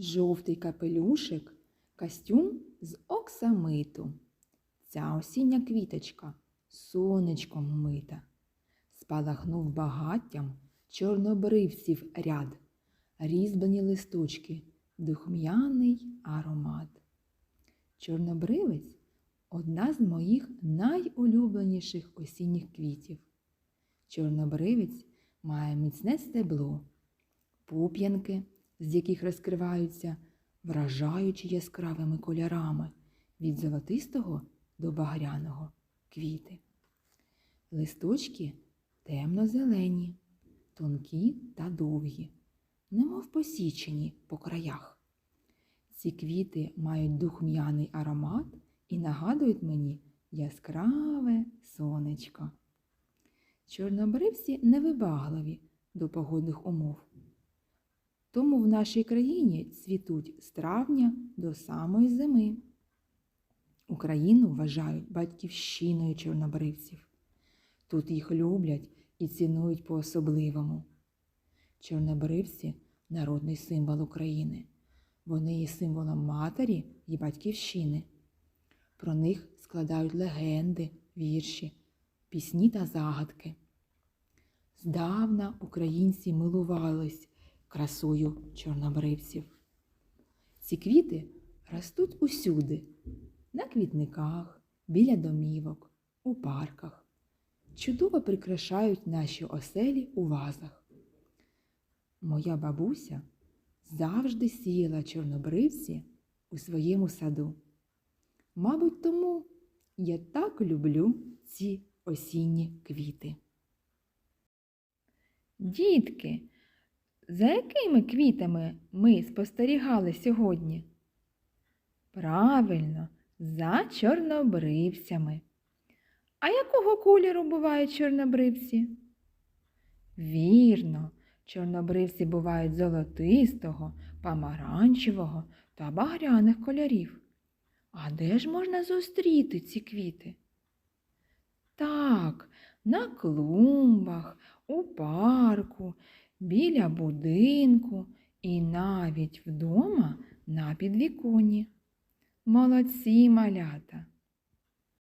жовтий капелюшик, костюм з оксамиту. Ця осіння квіточка сонечком мита. Спалахнув багаттям чорнобривців ряд, різьблені листочки, духм'яний аромат. Чорнобривець одна з моїх найулюбленіших осінніх квітів. Чорнобривець має міцне стебло, пуп'янки, з яких розкриваються вражаючи яскравими кольорами від золотистого до багряного квіти. Листочки темно-зелені, тонкі та довгі, немов посічені по краях. Ці квіти мають духм'яний аромат і нагадують мені яскраве сонечко. Чорнобривці невибагливі до погодних умов. Тому в нашій країні цвітуть з травня до самої зими. Україну вважають батьківщиною чорнобривців. Тут їх люблять і цінують по-особливому. Чорнобривці народний символ України. Вони є символом матері і батьківщини. Про них складають легенди, вірші, пісні та загадки. Здавна українці милувались красою чорнобривців. Ці квіти ростуть усюди, на квітниках, біля домівок, у парках. Чудово прикрашають наші оселі у вазах. Моя бабуся завжди сіяла чорнобривці у своєму саду. Мабуть, тому я так люблю ці осінні квіти. Дітки, за якими квітами ми спостерігали сьогодні? Правильно, за чорнобривцями. А якого кольору бувають чорнобривці? Вірно, чорнобривці бувають золотистого, помаранчевого та багряних кольорів. А де ж можна зустріти ці квіти? Так, на клумбах, у парку, біля будинку і навіть вдома на підвіконі. Молодці малята!